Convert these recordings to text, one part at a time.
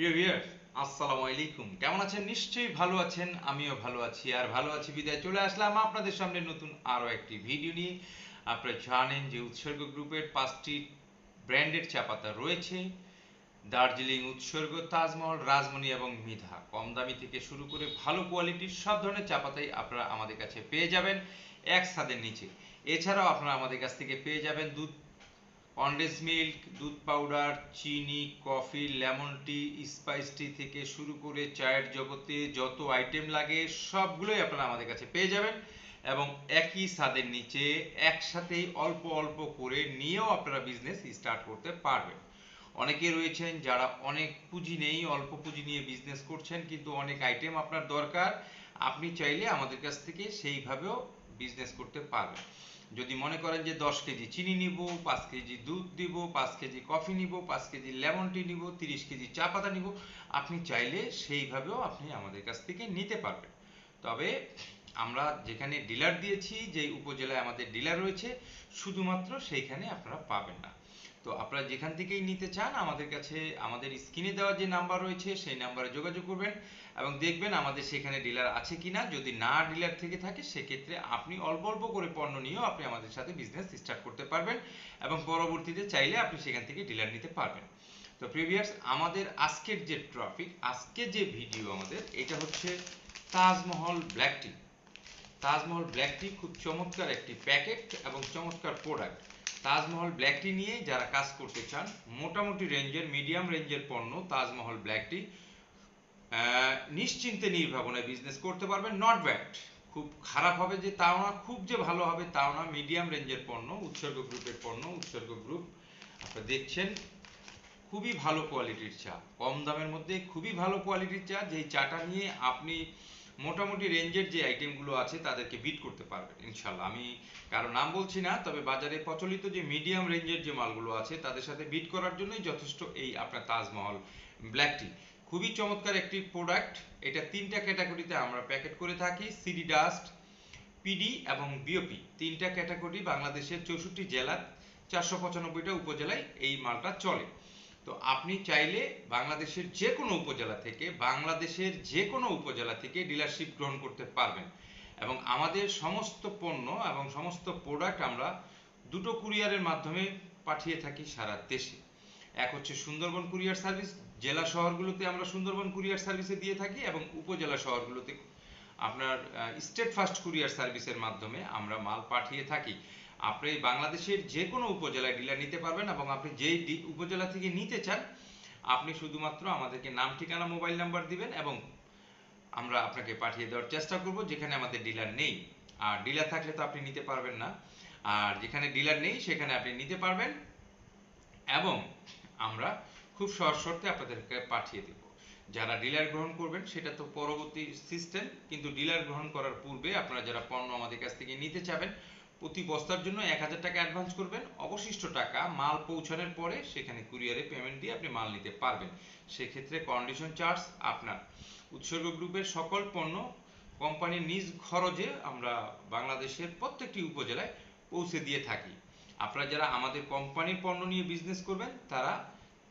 প্রিয় ভিউয়ার আসসালামু আলাইকুম। কেমন আছেন? নিশ্চয়ই ভালো আছেন, আমিও ভালো আছি। আর ভালো আছি বিদায়। চলে আসলাম আপনাদের সামনে নতুন আরও একটি ভিডিও নিয়ে। আপনারা জানেন যে উৎসর্গ গ্রুপের পাঁচটি ব্র্যান্ডের চা পাতা রয়েছে। দার্জিলিং উৎসর্গ, তাজমহল, রাজমণি এবং মিধা। কম দামি থেকে শুরু করে ভালো কোয়ালিটির সব ধরনের চা পাতাই আপনারা আমাদের কাছে পেয়ে যাবেন এক ছাদের নিচে। এছাড়াও আপনারা আমাদের কাছ থেকে পেয়ে যাবেন দুধ কন্ডেন্স মিল্ক দুধ পাউডার চিনি coffee lemon tea spice tea থেকে শুরু করে চায়ের জগতে যত আইটেম লাগে, সবগুলোই আপনারা আমাদের কাছে পেয়ে যাবেন এবং একই ছাদের নিচে একসাথেই অল্প অল্প করে নিয়েও আপনারা বিজনেস স্টার্ট করতে পারবেন। অনেকে রয়েছেন যারা অনেক পুঁজি নেই, অল্প পুঁজি নিয়ে বিজনেস করছেন, কিন্তু অনেক আইটেম আপনার দরকার, আপনি চাইলে আমাদের কাছ থেকে সেইভাবেও বিজনেস করতে পারবেন। যদি মনে করেন যে দশ কেজি চিনি নিব, পাঁচ কেজি দুধ দিব, পাঁচ কেজি কফি নিব, পাঁচ কেজি লেমন টি নিব, তিরিশ কেজি চা পাতা নিব, আপনি চাইলে সেইভাবেও আপনি আমাদের কাছ থেকে নিতে পারবেন। তবে আমরা যেখানে ডিলার দিয়েছি যে উপজেলায় আমাদের ডিলার রয়েছে, শুধুমাত্র সেইখানে আপনারা পাবেন না। তো আপনারা যেখান থেকেই নিতে চান, আমাদের কাছে, আমাদের স্ক্রিনে দেওয়া যে নাম্বার রয়েছে, সেই নাম্বারে যোগাযোগ করবেন এবং দেখবেন আমাদের সেখানে ডিলার আছে কিনা। যদি না ডিলার থেকে থাকে, সেক্ষেত্রে আপনি অল্প অল্প করে পণ্য নিয়েও আপনি আমাদের সাথে বিজনেস স্টার্ট করতে পারবেন এবং পরবর্তীতে চাইলে আপনি সেখান থেকে ডিলার নিতে পারবেন। তো প্রিভিয়ার্স আমাদের আজকের যে ট্রফিক আজকে যে ভিডিও আমাদের, এটা হচ্ছে Taj Mahal black tea Taj Mahal black tea খুব চমৎকার একটি প্যাকেট এবং চমৎকার প্রোডাক্ট তাজমহল ব্ল্যাক টি নিয়ে যারা কাজ করতে চান, মোটামুটি রেঞ্জের মিডিয়াম রেঞ্জের পণ্য, তাজমহল ব্ল্যাক টি নিশ্চিন্তে নির্ভাবনায় বিজনেস করতে পারবেন। নট ব্যাড খুব খারাপ হবে যে তাও না, খুব যে ভালো হবে তাও না। মিডিয়াম রেঞ্জের পণ্য, উৎসর্গ গ্রুপের পণ্য, উৎসর্গ গ্রুপ আপনারা দেখছেন, খুবই ভালো কোয়ালিটির চা। কম দামের মধ্যে খুবই ভালো কোয়ালিটির চা। যেই চাটা নিয়ে আপনি মোটামুটি রেঞ্জের যে আইটেমগুলো আছে তাদেরকে বিট করতে পারবেন, ইনশাল্লাহ। আমি কারও নাম বলছি না, তবে বাজারে প্রচলিত যে মিডিয়াম রেঞ্জের যে মালগুলো আছে, তাদের সাথে বিট করার জন্যই যথেষ্ট এই আপনার তাজমহল ব্ল্যাক টি খুবই চমৎকার একটি প্রোডাক্ট এটা তিনটা ক্যাটাগরিতে আমরা প্যাকেট করে থাকি সিডি ডাস্ট পিডি এবং বিওপি তিনটা ক্যাটাগরি বাংলাদেশের চৌষট্টি জেলার চারশো পঁচানব্বইটা উপজেলায় এই মালটা চলে। তো আপনি চাইলে বাংলাদেশের যে কোনো উপজেলা থেকে, বাংলাদেশের যে কোনো উপজেলা থেকে ডিলারশিপ গ্রহণ করতে পারবেন। এবং আমাদের সমস্ত পণ্য এবং সমস্ত প্রোডাক্ট আমরা দুটো কুরিয়ারের মাধ্যমে পাঠিয়ে থাকি সারা দেশে। এক হচ্ছে সুন্দরবন কুরিয়ার সার্ভিস জেলা শহরগুলোতে আমরা সুন্দরবন কুরিয়ার সার্ভিসে দিয়ে থাকি এবং উপজেলা শহরগুলোতে আপনার স্টেট ফার্স্ট কুরিয়ার সার্ভিসের মাধ্যমে আমরা মাল পাঠিয়ে থাকি। আপনি বাংলাদেশের যে কোনো উপজেলায় ডিলার নিতে পারবেন এবং আপনি যেই উপজেলা থেকে নিতে চান, আপনি শুধুমাত্র আমাদেরকে নাম, ঠিকানা মোবাইল নাম্বার দিবেন এবং আমরা আপনাকে পাঠিয়ে দেওয়ার চেষ্টা করব, যেখানে আমাদের ডিলার নেই। আর ডিলার থাকলে তো আপনি নিতে পারবেন না। আর যেখানে ডিলার নেই, সেখানে আপনি নিতে পারবেন এবং আমরা খুব সহজ শর্তে আপনাদেরকে পাঠিয়ে দেব। যারা ডিলার গ্রহণ করবেন, সেটা তো পরবর্তী সিস্টেম কিন্তু ডিলার গ্রহণ করার পূর্বে আপনারা যারা পণ্য আমাদের কাছ থেকে নিতে চাবেন প্রতি বস্তার জন্য এক হাজার টাকা অ্যাডভান্স করবেন। অবশিষ্ট টাকা মাল পৌঁছানোর পরে সেখানে কুরিয়ারে পেমেন্ট দিয়ে আপনি মাল নিতে পারবেন। সেক্ষেত্রে কন্ডিশন চার্জ আপনার। উৎসর্গ গ্রুপের সকল পণ্য কোম্পানির নিজ খরচে আমরা বাংলাদেশের প্রত্যেকটি উপজেলায় পৌঁছে দিয়ে থাকি। আপনারা যারা আমাদের কোম্পানির পণ্য নিয়ে বিজনেস করবেন, তারা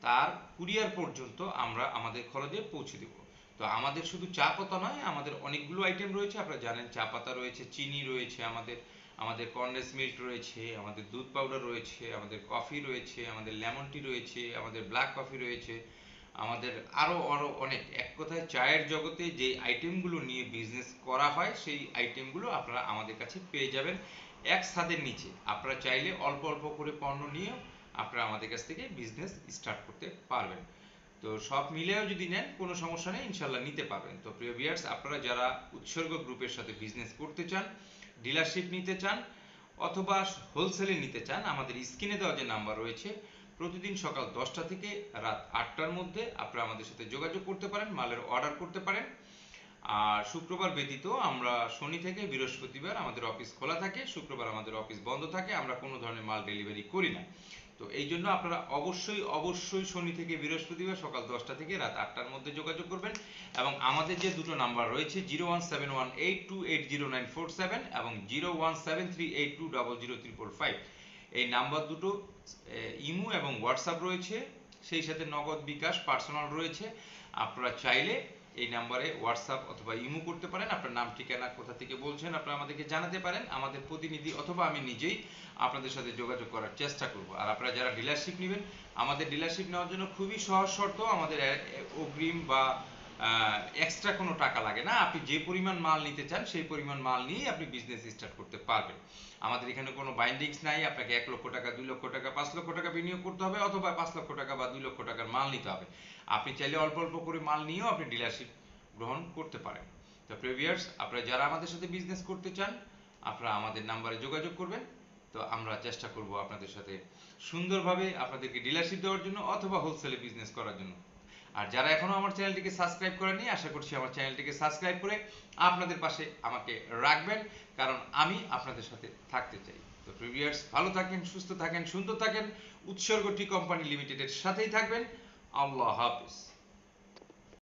তার কুরিয়ার পর্যন্ত আমরা আমাদের খরচে পৌঁছে দেব। তো আমাদের শুধু চা পাতা নয়, আমাদের অনেকগুলো আইটেম রয়েছে। আপনারা জানেন চা পাতা রয়েছে, চিনি রয়েছে আমাদের। আমাদের কন্ডেন্স মিল্ক রয়েছে, আমাদের দুধ পাউডার রয়েছে, আমাদের কফি রয়েছে, আমাদের লেমন টি রয়েছে, আমাদের ব্ল্যাক কফি রয়েছে। আমাদের আরও আরও অনেক। এক কথায় চায়ের জগতে যে আইটেমগুলো নিয়ে বিজনেস করা হয়, সেই আইটেমগুলো আপনারা আমাদের কাছে পেয়ে যাবেন এক ছাদের নিচে। আপনারা চাইলে অল্প অল্প করে পণ্য নিয়েও আপনারা আমাদের কাছ থেকে বিজনেস স্টার্ট করতে পারবেন। তো সব মিলেও যদি নেন, কোনো সমস্যা নেই ইনশাল্লাহ নিতে পারবেন। তো প্রিয় ভিয়ার্স আপনারা যারা উৎসর্গ গ্রুপের সাথে বিজনেস করতে চান ডিলারশিপ নিতে চান, অথবা হোলসেলে নিতে চান, আমাদের স্ক্রিনে দেওয়া যে নাম্বার রয়েছে, প্রতিদিন সকাল দশটা থেকে রাত আটটার মধ্যে আপনারা আমাদের সাথে যোগাযোগ করতে পারেন, মালের অর্ডার করতে পারেন। আর শুক্রবার ব্যতীত আমরা শনি থেকে বৃহস্পতিবার আমাদের অফিস খোলা থাকে, শুক্রবার আমাদের অফিস বন্ধ থাকে, আমরা কোনো ধরনের মাল ডেলিভারি করি না। তো এই জন্য আপনারা অবশ্যই অবশ্যই শনি থেকে বৃহস্পতিবার সকাল দশটা থেকে রাত আটটার মধ্যে যোগাযোগ করবেন এবং আমাদের যে দুটো নাম্বার রয়েছে zero one seven one eight two eight zero nine four seven এবং zero one seven three eight two double zero four five. এই নাম্বার দুটো ইমো এবং হোয়াটসঅ্যাপ রয়েছে, সেই সাথে নগদ বিকাশ পার্সোনাল রয়েছে। আপনারা চাইলে এই নাম্বারে হোয়াটসঅ্যাপ অথবা ইমো করতে পারেন। আপনার নাম, ঠিকানা, কোথা থেকে বলছেন আপনারা আমাদেরকে জানাতে পারেন। আমাদের প্রতিনিধি অথবা আমি নিজেই আপনাদের সাথে যোগাযোগ করার চেষ্টা করব। আর আপনারা যারা ডিলারশিপ নেবেন, আমাদের ডিলারশিপ নেওয়ার জন্য খুবই সহজ শর্ত আমাদের অগ্রিম বা এক্সট্রা কোনো টাকা লাগে না। আপনি যে পরিমাণ মাল নিতে চান, সেই পরিমাণ মাল নিয়েই আপনি বিজনেস স্টার্ট করতে পারবেন। আমাদের এখানে কোনো বাইন্ডিংস নাই, আপনাকে এক লক্ষ টাকা, দুই লক্ষ টাকা, পাঁচ লক্ষ টাকা বিনিয়োগ করতে হবে অথবা পাঁচ লক্ষ টাকা বা দুই লক্ষ টাকার মাল নিতে হবে। আপনি চাইলে অল্প অল্প করে মাল নিয়েও আপনি ডিলারশিপ গ্রহণ করতে পারেন। তো প্রিভিয়ার্স আপনারা যারা আমাদের সাথে বিজনেস করতে চান, আপনারা আমাদের নাম্বারে যোগাযোগ করবেন। তো আমরা চেষ্টা করব আপনাদের সাথে সুন্দরভাবে আপনাদেরকে ডিলারশিপ দেওয়ার জন্য অথবা হোলসেলে বিজনেস করার জন্য। আর যারা এখনও আমার চ্যানেলটিকে সাবস্ক্রাইব করেনি আশা করছি আমার চ্যানেলটিকে সাবস্ক্রাইব করে আপনাদের পাশে আমাকে রাখবেন, কারণ আমি আপনাদের সাথে থাকতে চাই। তো প্রিভিয়ার্স, ভালো থাকেন, সুস্থ থাকেন, সুন্দর থাকেন। উৎসর্গ টি কোম্পানি লিমিটেডের সাথেই থাকবেন। আল্লাহ হাফিজ।